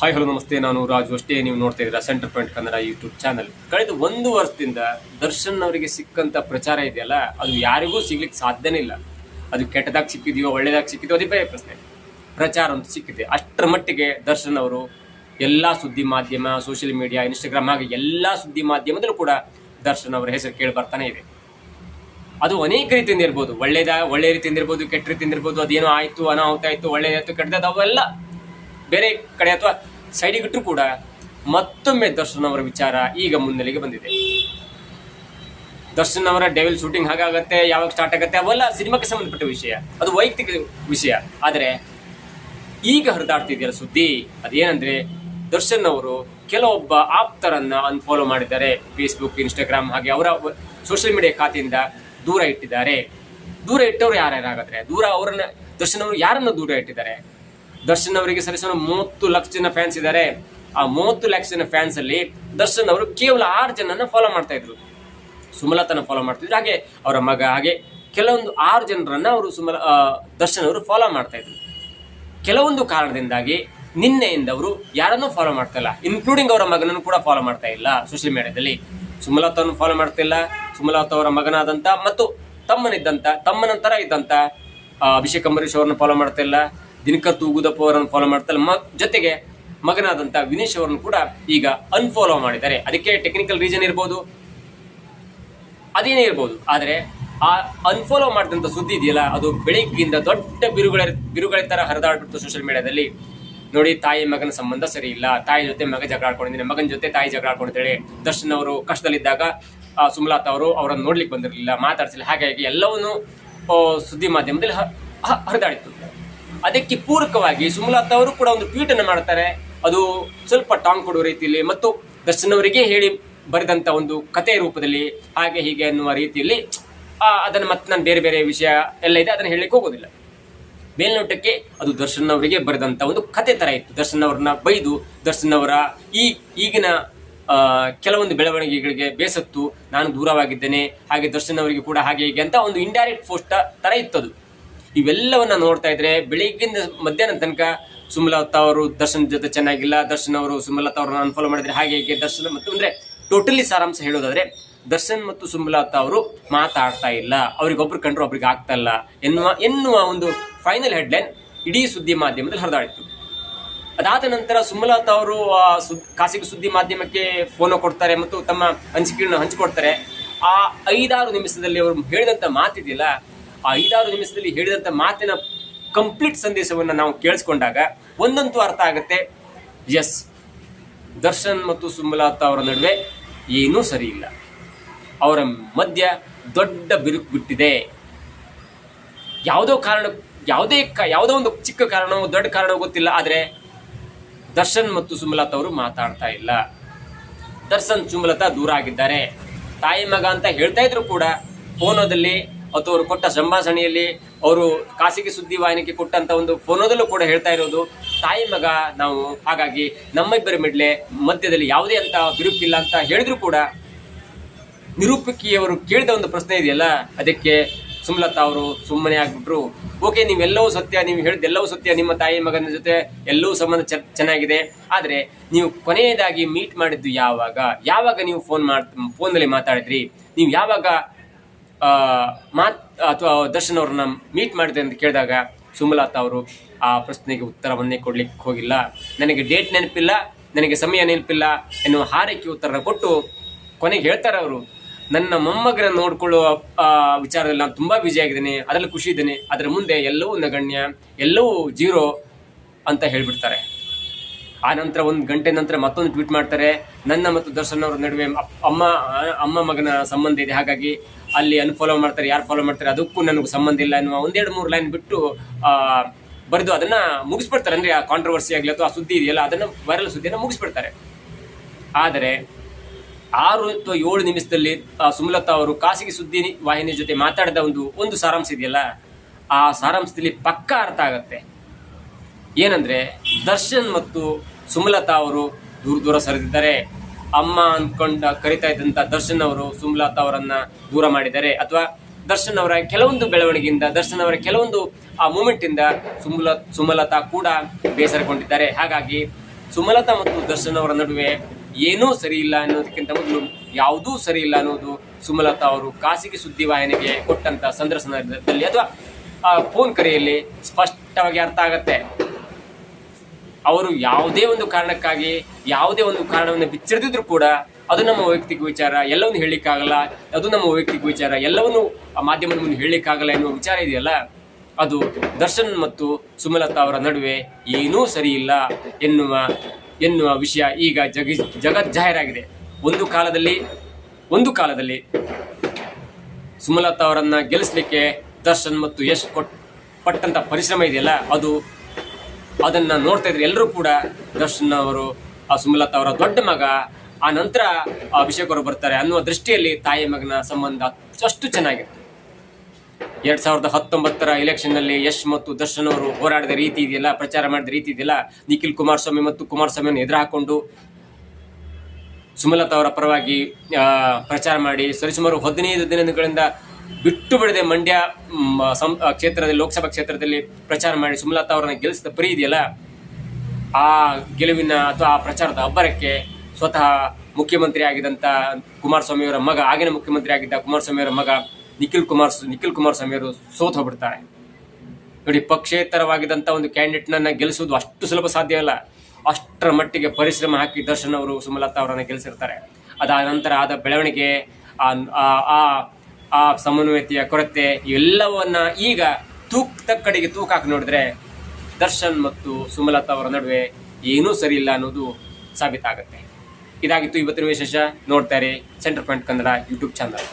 Hi hello ನಮಸ್ತೆ, ನಾನು ರಾಜು ಅಷ್ಟೇ. ನೀವು ನೋಡ್ತಾ ಇದ್ದೀರಾ centre point Kannada YouTube channel. ಕಳೆದ ಒಂದು ವರ್ಷದಿಂದ ದರ್ಶನ್ ಅವರಿಗೆ ಸಿಕ್ಕಂತ ಪ್ರಚಾರ ಇದೆಯಲ್ಲ, ಅದು ಯಾರಿಗೂ ಸಿಗ್ಲಿಕ್ಕೆ ಸಾಧ್ಯನೇ ಇಲ್ಲ. ಅದು ಕೆಟ್ಟದಾಗಿ ಸಿಕ್ಕಿದೆಯೋ, ಒಳ್ಳೇದಾಗಿ ಸಿಕ್ಕಿದೆಯೋ, ಅದೇ ಬೇರೆ ಪ್ರಶ್ನೆ. ಪ್ರಚಾರ ಅಂತೂ ಸಿಕ್ಕಿದೆ. ಅಷ್ಟರ ಮಟ್ಟಿಗೆ ದರ್ಶನ್ ಅವರು ಎಲ್ಲ ಸುದ್ದಿ ಮಾಧ್ಯಮ ಸೋಷಿಯಲ್ ಮೀಡಿಯಾ ಇನ್ಸ್ಟಾಗ್ರಾಮ್ ಹಾಗೆ ಎಲ್ಲ ಸುದ್ದಿ ಮಾಧ್ಯಮದಲ್ಲೂ ಕೂಡ ದರ್ಶನ್ ಅವರ ಹೆಸರು ಕೇಳಿ ಬರ್ತಾನೆ ಇದೆ. ಅದು ಅನೇಕ ರೀತಿಯಿಂದ ಇರ್ಬೋದು. ಒಳ್ಳೇದ, ಒಳ್ಳೆ ರೀತಿಯಿಂದ ಇರ್ಬೋದು, ಕೆಟ್ಟ ರೀತಿಯಿಂದ ಇರ್ಬೋದು, ಅದೇನೋ ಆಯಿತು, ಅನಾಹುತ ಆಯಿತು, ಒಳ್ಳೇದಾಯ್ತು, ಕೆಟ್ಟದಾಯ್ತು, ಅವೆಲ್ಲ ಬೇರೆ ಕಡೆ ಅಥವಾ ಸೈಡಿಗಿಟ್ಟರು ಕೂಡ ಮತ್ತೊಮ್ಮೆ ದರ್ಶನ್ ಅವರ ವಿಚಾರ ಈಗ ಮುನ್ನೆಲೆಗೆ ಬಂದಿದೆ. ದರ್ಶನ್ ಅವರ ಡೆವಿಲ್ ಶೂಟಿಂಗ್ ಹಾಗಾಗತ್ತೆ, ಯಾವಾಗ ಸ್ಟಾರ್ಟ್ ಆಗುತ್ತೆ, ಅವೆಲ್ಲ ಸಿನಿಮಾಕ್ಕೆ ಸಂಬಂಧಪಟ್ಟ ವಿಷಯ. ಅದು ವೈಯಕ್ತಿಕ ವಿಷಯ. ಆದರೆ ಈಗ ಹರಿದಾಡ್ತಿದೆಯಲ್ಲ ಸುದ್ದಿ, ಅದೇನಂದ್ರೆ ದರ್ಶನ್ ಅವರು ಕೆಲವೊಬ್ಬ ಆಪ್ತರನ್ನ ಅನ್ಫಾಲೋ ಮಾಡಿದ್ದಾರೆ. ಫೇಸ್ಬುಕ್ ಇನ್ಸ್ಟಾಗ್ರಾಮ್ ಹಾಗೆ ಅವರ ಸೋಷಿಯಲ್ ಮೀಡಿಯಾ ಖಾತೆಯಿಂದ ದೂರ ಇಟ್ಟಿದ್ದಾರೆ. ದೂರ ಇಟ್ಟವರು ಯಾರ್ಯಾರಾಗಾದ್ರೆ ದೂರ ಅವರನ್ನ ದರ್ಶನ್ ಅವರು ಯಾರನ್ನ ದೂರ ಇಟ್ಟಿದ್ದಾರೆ? ದರ್ಶನ್ ಅವರಿಗೆ ಸರಿಸಲು ಮೂವತ್ತು ಲಕ್ಷ ಜನ ಫ್ಯಾನ್ಸ್ ಇದ್ದಾರೆ. ಆ ಮೂವತ್ತು ಲಕ್ಷ ಜನ ಫ್ಯಾನ್ಸ್ ಅಲ್ಲಿ ದರ್ಶನ್ ಅವರು ಕೇವಲ ಆರು ಜನನ ಫಾಲೋ ಮಾಡ್ತಾ ಇದ್ರು. ಸುಮಲತನ ಫಾಲೋ ಮಾಡ್ತಿದ್ರು. ಹಾಗೆ ಅವರ ಮಗ, ಹಾಗೆ ಕೆಲವೊಂದು ಆರು ಜನರನ್ನ ಅವರು ಸುಮಲ ದರ್ಶನ್ ಅವರು ಫಾಲೋ ಮಾಡ್ತಾ ಇದ್ರು. ಕೆಲವೊಂದು ಕಾರಣದಿಂದಾಗಿ ನಿನ್ನೆಯಿಂದ ಅವರು ಯಾರನ್ನೂ ಫಾಲೋ ಮಾಡ್ತಾ ಇಲ್ಲ. ಇನ್ಕ್ಲೂಡಿಂಗ್ ಅವರ ಮಗನನ್ನು ಕೂಡ ಫಾಲೋ ಮಾಡ್ತಾ ಇಲ್ಲ ಸೋಷಿಯಲ್ ಮೀಡಿಯಾದಲ್ಲಿ ಸುಮಲತನ್ನು ಫಾಲೋ ಮಾಡ್ತಾ ಇಲ್ಲ. ಸುಮಲತಾ ಅವರ ಮಗನಾದಂತ ಮತ್ತು ತಮ್ಮನಿದ್ದಂತ, ತಮ್ಮನಂತರ ಇದ್ದಂತ ಇದ್ದಂಥ ಅಭಿಷೇಕ್ ಅಂಬರೀಶ್ ಅವರನ್ನು ಫಾಲೋ ಮಾಡ್ತಾ ಇಲ್ಲ. ದಿನಕರ್ ತೂಗುದಪ್ಪ ಅವರನ್ನು ಫಾಲೋ ಮಾಡ್ತಾರೆ ಜೊತೆಗೆ ಮಗನಾದಂತ ವಿನೀಶ್ ಅವರನ್ನು ಕೂಡ ಈಗ ಅನ್ಫಾಲೋ ಮಾಡಿದ್ದಾರೆ. ಅದಕ್ಕೆ ಟೆಕ್ನಿಕಲ್ ರೀಸನ್ ಇರ್ಬೋದು, ಅದೇನೇ ಇರ್ಬೋದು, ಆದರೆ ಆ ಅನ್ಫಾಲೋ ಮಾಡಿದಂಥ ಸುದ್ದಿ ಇದೆಯಲ್ಲ, ಅದು ಬೆಳಿಗ್ಗಿಂದ ದೊಡ್ಡ ಬಿರುಗಳ ಬಿರುಗಳ ತರ ಹರಿದಾಡ್ಬಿಡ್ತು ಸೋಷಿಯಲ್ ಮೀಡಿಯಾದಲ್ಲಿ ನೋಡಿ, ತಾಯಿ ಮಗನ ಸಂಬಂಧ ಸರಿ ಇಲ್ಲ. ತಾಯಿ ಜೊತೆ ಮಗ ಜಗಳ ಆಡ್ಕೊಂಡಿದ್ದೀನಿ. ಮಗನ ಜೊತೆ ತಾಯಿ ಜಗಳ ಆಡ್ಕೊಂಡಿದ್ದಾಳೆ. ದರ್ಶನ್ ಅವರು ಕಷ್ಟದಲ್ಲಿದ್ದಾಗ ಸುಮಲತಾ ಅವರು ಅವರನ್ನು ನೋಡ್ಲಿಕ್ಕೆ ಬಂದಿರಲಿಲ್ಲ, ಮಾತಾಡ್ಸಿಲ್ಲ. ಹಾಗಾಗಿ ಎಲ್ಲವನ್ನೂ ಸುದ್ದಿ ಮಾಧ್ಯಮದಲ್ಲಿ ಹರಿದಾಡಿತ್ತು. ಅದಕ್ಕೆ ಪೂರಕವಾಗಿ ಸುಮಲತಾ ಅವರು ಕೂಡ ಒಂದು ಟ್ವೀಟ್ ಅನ್ನು ಮಾಡ್ತಾರೆ. ಅದು ಸ್ವಲ್ಪ ಟಾಂಗ್ ಕೊಡುವ ರೀತಿಯಲ್ಲಿ ಮತ್ತು ದರ್ಶನ್ ಅವರಿಗೆ ಹೇಳಿ ಬರೆದಂತ ಒಂದು ಕಥೆಯ ರೂಪದಲ್ಲಿ ಹಾಗೆ ಹೀಗೆ ಅನ್ನುವ ರೀತಿಯಲ್ಲಿ ಅದನ್ನು ಮತ್ತೆ ನಾನು ಬೇರೆ ಬೇರೆ ವಿಷಯ ಎಲ್ಲ ಇದೆ, ಅದನ್ನು ಹೇಳಲಿಕ್ಕೆ ಹೋಗೋದಿಲ್ಲ. ಮೇಲ್ನೋಟಕ್ಕೆ ಅದು ದರ್ಶನ್ ಅವರಿಗೆ ಬರೆದಂತ ಒಂದು ಕತೆ ತರ ಇತ್ತು. ದರ್ಶನ್ ಅವ್ರನ್ನ ಬೈದು, ದರ್ಶನ್ ಅವರ ಈ ಈಗಿನ ಕೆಲವೊಂದು ಬೆಳವಣಿಗೆಗಳಿಗೆ ಬೇಸತ್ತು, ನಾನು ದೂರವಾಗಿದ್ದೇನೆ, ಹಾಗೆ ದರ್ಶನ್ ಅವರಿಗೆ ಕೂಡ ಹಾಗೆ ಹೀಗೆ ಅಂತ ಒಂದು ಇಂಡೈರೆಕ್ಟ್ ಪೋಸ್ಟ್ ತರ ಇತ್ತದು. ಇವೆಲ್ಲವನ್ನ ನೋಡ್ತಾ ಇದ್ರೆ ಬೆಳಿಗ್ಗಿಂದ ಮಧ್ಯಾಹ್ನ ತನಕ ಸುಮಲತಾ ಅವರು ದರ್ಶನ್ ಜೊತೆ ಚೆನ್ನಾಗಿಲ್ಲ. ದರ್ಶನ್ ಅವರು ಸುಮಲತಾ ಅವರನ್ನ ಅನ್ಫಾಲೋ ಮಾಡಿದ್ರೆ ಹಾಗೆ ಹೇಗೆ. ದರ್ಶನ್ ಮತ್ತು ಅಂದ್ರೆ ಟೋಟಲಿ ಸಾರಾಂಶ ಹೇಳೋದಾದ್ರೆ ದರ್ಶನ್ ಮತ್ತು ಸುಮಲತಾ ಅವರು ಮಾತಾಡ್ತಾ ಇಲ್ಲ. ಅವ್ರಿಗೊಬ್ರು ಕಂಡ್ರು ಒಬ್ರಿಗೆ ಆಗ್ತಾ ಇಲ್ಲ ಎನ್ನುವ ಎನ್ನುವ ಒಂದು ಫೈನಲ್ ಹೆಡ್ಲೈನ್ ಇಡೀ ಸುದ್ದಿ ಮಾಧ್ಯಮದಲ್ಲಿ ಹರಿದಾಡಿತ್ತು ಅದಾದ ನಂತರ ಸುಮಲತಾ ಅವರು ಖಾಸಗಿ ಸುದ್ದಿ ಮಾಧ್ಯಮಕ್ಕೆ ಫೋನ್ ಕೊಡ್ತಾರೆ ಮತ್ತು ತಮ್ಮ ಹಂಚಿಕೆಯನ್ನು ಹಂಚಿಕೊಡ್ತಾರೆ. ಆ ಐದಾರು ನಿಮಿಷದಲ್ಲಿ ಅವರು ಹೇಳಿದಂತ ಮಾತಿದೆಯಲ್ಲ ಆ ಐದಾರು ನಿಮಿಷದಲ್ಲಿ ಹೇಳಿದಂತ ಮಾತಿನ ಕಂಪ್ಲೀಟ್ ಸಂದೇಶವನ್ನು ನಾವು ಕೇಳಿಸ್ಕೊಂಡಾಗ ಒಂದಂತೂ ಅರ್ಥ ಆಗುತ್ತೆ. ಎಸ್ ದರ್ಶನ್ ಮತ್ತು ಸುಮಲತಾ ಅವರ ನಡುವೆ ಏನೂ ಸರಿ ಇಲ್ಲ. ಅವರ ಮಧ್ಯ ದೊಡ್ಡ ಬಿರುಕು ಬಿಟ್ಟಿದೆ. ಯಾವುದೋ ಕಾರಣ, ಯಾವುದೇ ಕ- ಯಾವುದೋ ಒಂದು ಚಿಕ್ಕ ಕಾರಣವೋ ದೊಡ್ಡ ಕಾರಣವೋ ಗೊತ್ತಿಲ್ಲ, ಆದರೆ ದರ್ಶನ್ ಮತ್ತು ಸುಮಲತಾ ಅವರು ಮಾತಾಡ್ತಾ ಇಲ್ಲ. ದರ್ಶನ್, ಸುಮಲತಾ ದೂರ ಆಗಿದ್ದಾರೆ. ತಾಯಿ ಮಗ ಅಂತ ಹೇಳ್ತಾ ಇದ್ರು ಕೂಡ, ಫೋನೋದಲ್ಲಿ ಅಥವಾ ಅವರು ಕೊಟ್ಟ ಸಂಭಾಷಣೆಯಲ್ಲಿ ಅವರು ಖಾಸಗಿ ಸುದ್ದಿ ವಾಹಿನಿಗೆ ಕೊಟ್ಟಂತ ಒಂದು ಫೋನೋದಲ್ಲೂ ಕೂಡ ಹೇಳ್ತಾ ಇರೋದು, ತಾಯಿ ಮಗ, ನಾವು ಹಾಗಾಗಿ ನಮ್ಮಿಬ್ಬರ ಮಿಡ್ಲೆ ಮಧ್ಯದಲ್ಲಿ ಯಾವುದೇ ಅಂತ ಬಿರುಕಿಲ್ಲ ಅಂತ ಹೇಳಿದ್ರು ಕೂಡ ನಿರೂಪಕಿಯವರು ಕೇಳಿದ ಒಂದು ಪ್ರಶ್ನೆ ಇದೆಯಲ್ಲ, ಅದಕ್ಕೆ ಸುಮಲತಾ ಅವರು ಸುಮ್ಮನೆ ಆಗ್ಬಿಟ್ರು, ಓಕೆ, ನೀವೆಲ್ಲವೂ ಸತ್ಯ, ನೀವು ಹೇಳಿದ್ದೆಲ್ಲವೂ ಸತ್ಯ, ನಿಮ್ಮ ತಾಯಿ ಮಗನ ಜೊತೆ ಎಲ್ಲವೂ ಸಂಬಂಧ ಚೆನ್ನಾಗಿದೆ, ಆದರೆ ನೀವು ಕೊನೆಯದಾಗಿ ಮೀಟ್ ಮಾಡಿದ್ದು ಯಾವಾಗ? ಯಾವಾಗ ನೀವು ಫೋನ್ ಮಾಡ್ ಫೋನಲ್ಲಿ ಮಾತಾಡಿದ್ರಿ? ನೀವು ಯಾವಾಗ ಮಾತ್ ಅಥವಾ ದರ್ಶನ್ ಅವ್ರನ್ನ ಮೀಟ್ ಮಾಡಿದೆ ಅಂತ ಕೇಳಿದಾಗ ಸುಮಲತಾ ಅವರು ಆ ಪ್ರಶ್ನೆಗೆ ಉತ್ತರವನ್ನೇ ಕೊಡ್ಲಿಕ್ಕೆ ಹೋಗಿಲ್ಲ. ನನಗೆ ಡೇಟ್ ನೆನಪಿಲ್ಲ ನನಗೆ ಸಮಯ ನೆನಪಿಲ್ಲ ಎನ್ನುವ ಹಾರೈಕೆ ಉತ್ತರನ ಕೊಟ್ಟು ಕೊನೆಗೆ ಹೇಳ್ತಾರೆ ಅವರು. ನನ್ನ ಮೊಮ್ಮಗನ ನೋಡ್ಕೊಳ್ಳುವ ಆ, ವಿಚಾರದಲ್ಲಿ ನಾನು ತುಂಬಾ ಆಗಿದ್ದೀನಿ ಅದರಲ್ಲಿ ಖುಷಿ ಇದ್ದೀನಿ. ಅದರ ಮುಂದೆ ಎಲ್ಲವೂ ನಗಣ್ಯ ಎಲ್ಲವೂ ಜೀರೋ ಅಂತ ಹೇಳ್ಬಿಡ್ತಾರೆ. ಆ ನಂತರ ಒಂದು ಗಂಟೆ ನಂತರ ಮತ್ತೊಂದು ಟ್ವೀಟ್ ಮಾಡ್ತಾರೆ. ನನ್ನ ಮತ್ತು ದರ್ಶನ್ ಅವರ ನಡುವೆ ಅಮ್ಮ ಅಮ್ಮ ಮಗನ ಸಂಬಂಧ ಇದೆ. ಹಾಗಾಗಿ ಅಲ್ಲಿ ಅನ್ಫಾಲೋ ಮಾಡ್ತಾರೆ, ಯಾರು ಫಾಲೋ ಮಾಡ್ತಾರೆ ಅದಕ್ಕೂ ನನಗೂ ಸಂಬಂಧ ಇಲ್ಲ ಅನ್ನುವ ಒಂದೆರಡು ಮೂರು ಲೈನ್ ಬಿಟ್ಟು ಬರೆದು ಅದನ್ನ ಮುಗಿಸ್ಬಿಡ್ತಾರೆ. ಅಂದ್ರೆ ಆ ಕಾಂಟ್ರವರ್ಸಿ ಆಗಲಿ ಅಥವಾ ಆ ಸುದ್ದಿ ಇದೆಯಲ್ಲ, ಅದನ್ನ ವೈರಲ್ ಸುದ್ದಿಯನ್ನು ಮುಗಿಸ್ಬಿಡ್ತಾರೆ. ಆದರೆ ಆರು ಅಥವಾ ಏಳು ನಿಮಿಷದಲ್ಲಿ ಸುಮಲತಾ ಅವರು ಖಾಸಗಿ ಸುದ್ದಿ ವಾಹಿನಿ ಜೊತೆ ಮಾತಾಡಿದ ಒಂದು ಒಂದು ಸಾರಾಂಶ ಇದೆಯಲ್ಲ, ಆ ಸಾರಾಂಶದಲ್ಲಿ ಪಕ್ಕಾ ಅರ್ಥ ಆಗತ್ತೆ. ಏನಂದ್ರೆ ದರ್ಶನ್ ಮತ್ತು ಸುಮಲತಾ ಅವರು ದೂರ ದೂರ ಸರಿದಿದ್ದಾರೆ. ಅಮ್ಮ ಅಂದ್ಕೊಂಡ ಕರಿತಾ ಇದ್ದಂತ ದರ್ಶನ್ ಅವರು ಸುಮಲತಾ ಅವರನ್ನ ದೂರ ಮಾಡಿದ್ದಾರೆ. ಅಥವಾ ದರ್ಶನ್ ಅವರ ಕೆಲವೊಂದು ಬೆಳವಣಿಗೆಯಿಂದ, ದರ್ಶನ್ ಅವರ ಕೆಲವೊಂದು, ಆ ಮೂಮೆಂಟಿಂದ ಸುಮಲ, ಸುಮಲತಾ ಕೂಡ ಬೇಸರಗೊಂಡಿದ್ದಾರೆ. ಹಾಗಾಗಿ ಸುಮಲತಾ ಮತ್ತು ದರ್ಶನ್ ಅವರ ನಡುವೆ ಏನೂ ಸರಿ ಇಲ್ಲ ಅನ್ನೋದಕ್ಕಿಂತ ಮೊದಲು ಯಾವುದೂ ಸರಿ ಇಲ್ಲ ಅನ್ನೋದು ಸುಮಲತಾ ಅವರು ಖಾಸಗಿ ಸುದ್ದಿವಾಹಿನಿಗೆ ಕೊಟ್ಟಂತ ಸಂದರ್ಶನದಲ್ಲಿ ಅಥವಾ, ಆ ಫೋನ್ ಕರೆಯಲ್ಲಿ ಸ್ಪಷ್ಟವಾಗಿ ಅರ್ಥ ಆಗತ್ತೆ. ಅವರು ಯಾವುದೇ ಒಂದು ಕಾರಣಕ್ಕಾಗಿ, ಯಾವುದೇ ಒಂದು ಕಾರಣವನ್ನು ಬಿಚ್ಚಿರದಿದ್ರು ಕೂಡ ಅದು ನಮ್ಮ ವೈಯಕ್ತಿಕ ವಿಚಾರ, ಎಲ್ಲವನ್ನು ಹೇಳಲಿಕ್ಕಾಗಲ್ಲ, ಅದು ನಮ್ಮ ವೈಯಕ್ತಿಕ ವಿಚಾರ, ಎಲ್ಲವನ್ನು ಆ ಮಾಧ್ಯಮದ ಮುಂದೆ ಹೇಳಲಿಕ್ಕಾಗಲ್ಲ ಎನ್ನುವ ವಿಚಾರ ಇದೆಯಲ್ಲ, ಅದು ದರ್ಶನ್ ಮತ್ತು ಸುಮಲತಾ ಅವರ ನಡುವೆ ಏನೂ ಸರಿ ಇಲ್ಲ ಎನ್ನುವ ಎನ್ನುವ ವಿಷಯ ಈಗ ಜಗಿ, ಜಗತ್ ಜಾಹೀರಾಗಿದೆ. ಒಂದು ಕಾಲದಲ್ಲಿ ಒಂದು ಕಾಲದಲ್ಲಿ ಸುಮಲತಾ ಅವರನ್ನು ಗೆಲ್ಲಿಸಲಿಕ್ಕೆ ದರ್ಶನ್ ಮತ್ತು ಯಶ್ ಕೊಟ್ ಪಟ್ಟಂಥ ಪರಿಶ್ರಮ ಇದೆಯಲ್ಲ, ಅದು ಅದನ್ನ ನೋಡ್ತಾ ಇದ್ರು ಎಲ್ಲರೂ ಕೂಡ. ದರ್ಶನ್ ಅವರು, ಆ ಸುಮಲತಾ ಅವರ ದೊಡ್ಡ ಮಗ. ಆ ನಂತರ ಅಭಿಷೇಕ್ ಅವರು ಬರ್ತಾರೆ ಅನ್ನುವ ದೃಷ್ಟಿಯಲ್ಲಿ ತಾಯಿ ಮಗನ ಸಂಬಂಧ ಅಷ್ಟು ಚೆನ್ನಾಗಿತ್ತು. ಎರಡ್ ಸಾವಿರದ ಹತ್ತೊಂಬತ್ತರ ಎಲೆಕ್ಷನ್ನಲ್ಲಿ ಯಶ್ ಮತ್ತು ದರ್ಶನ್ ಅವರು ಹೋರಾಡಿದ ರೀತಿ ಇದೆಯಲ್ಲ, ಪ್ರಚಾರ ಮಾಡಿದ ರೀತಿ ಇದೆಯಲ್ಲ, ನಿಖಿಲ್ ಕುಮಾರಸ್ವಾಮಿ ಮತ್ತು ಕುಮಾರಸ್ವಾಮಿಯನ್ನು ಎದುರು ಹಾಕೊಂಡು ಸುಮಲತಾ ಅವರ ಪರವಾಗಿ ಪ್ರಚಾರ ಮಾಡಿ, ಸರಿಸುಮಾರು ಹದಿನೈದು ದಿನಗಳಿಂದ ಬಿಟ್ಟು ಬಿಡದೆ ಮಂಡ್ಯ ಸಂ- ಕ್ಷೇತ್ರದಲ್ಲಿ, ಲೋಕಸಭಾ ಕ್ಷೇತ್ರದಲ್ಲಿ ಪ್ರಚಾರ ಮಾಡಿ ಸುಮಲತಾ ಅವರನ್ನ ಗೆಲ್ಲಿಸಿದ ಪರಿ ಇದೆಯಲ್ಲ, ಆ ಗೆಲುವಿನ ಅಥವಾ ಆ ಪ್ರಚಾರದ ಅಬ್ಬರಕ್ಕೆ ಸ್ವತಃ ಮುಖ್ಯಮಂತ್ರಿ ಆಗಿದ್ದಂಥ ಕುಮಾರಸ್ವಾಮಿ ಅವರ ಮಗ, ಆಗಿನ ಮುಖ್ಯಮಂತ್ರಿ ಆಗಿದ್ದ ಕುಮಾರಸ್ವಾಮಿ ಅವರ ಮಗ ನಿಖಿಲ್ ಕುಮಾರ್, ನಿಖಿಲ್ ಕುಮಾರಸ್ವಾಮಿ ಅವರು ಸೋತು ಹೋಗ್ಬಿಡ್ತಾರೆ. ನೋಡಿ ಪಕ್ಷೇತರವಾಗಿದ್ದಂಥ ಒಂದು ಕ್ಯಾಂಡಿಡೇಟ್ನನ್ನು ಗೆಲ್ಲಿಸುವುದು ಅಷ್ಟು ಸುಲಭ ಸಾಧ್ಯ ಅಲ್ಲ. ಅಷ್ಟರ ಮಟ್ಟಿಗೆ ಪರಿಶ್ರಮ ಹಾಕಿ ದರ್ಶನ್ ಅವರು ಸುಮಲತಾ ಅವರನ್ನು ಗೆಲ್ಲಿಸಿರ್ತಾರೆ. ಅದಾದ ನಂತರ ಆದ ಬೆಳವಣಿಗೆ ಆ ಆ ಸಮನ್ವಯತೆಯ ಕೊರತೆ ಇವೆಲ್ಲವನ್ನ ಈಗ ತೂಕ್ ತಕ್ಕಡಿಗೆ ತೂಕ ಹಾಕಿ ನೋಡಿದ್ರೆ ದರ್ಶನ್ ಮತ್ತು ಸುಮಲತಾ ಅವರ ನಡುವೆ ಏನೂ ಸರಿ ಇಲ್ಲ ಅನ್ನೋದು ಸಾಬೀತಾಗುತ್ತೆ. ಇದಾಗಿತ್ತು ಇವತ್ತಿನ ವಿಶೇಷ. ನೋಡ್ತಾರೆ centre point Kannada YouTube channel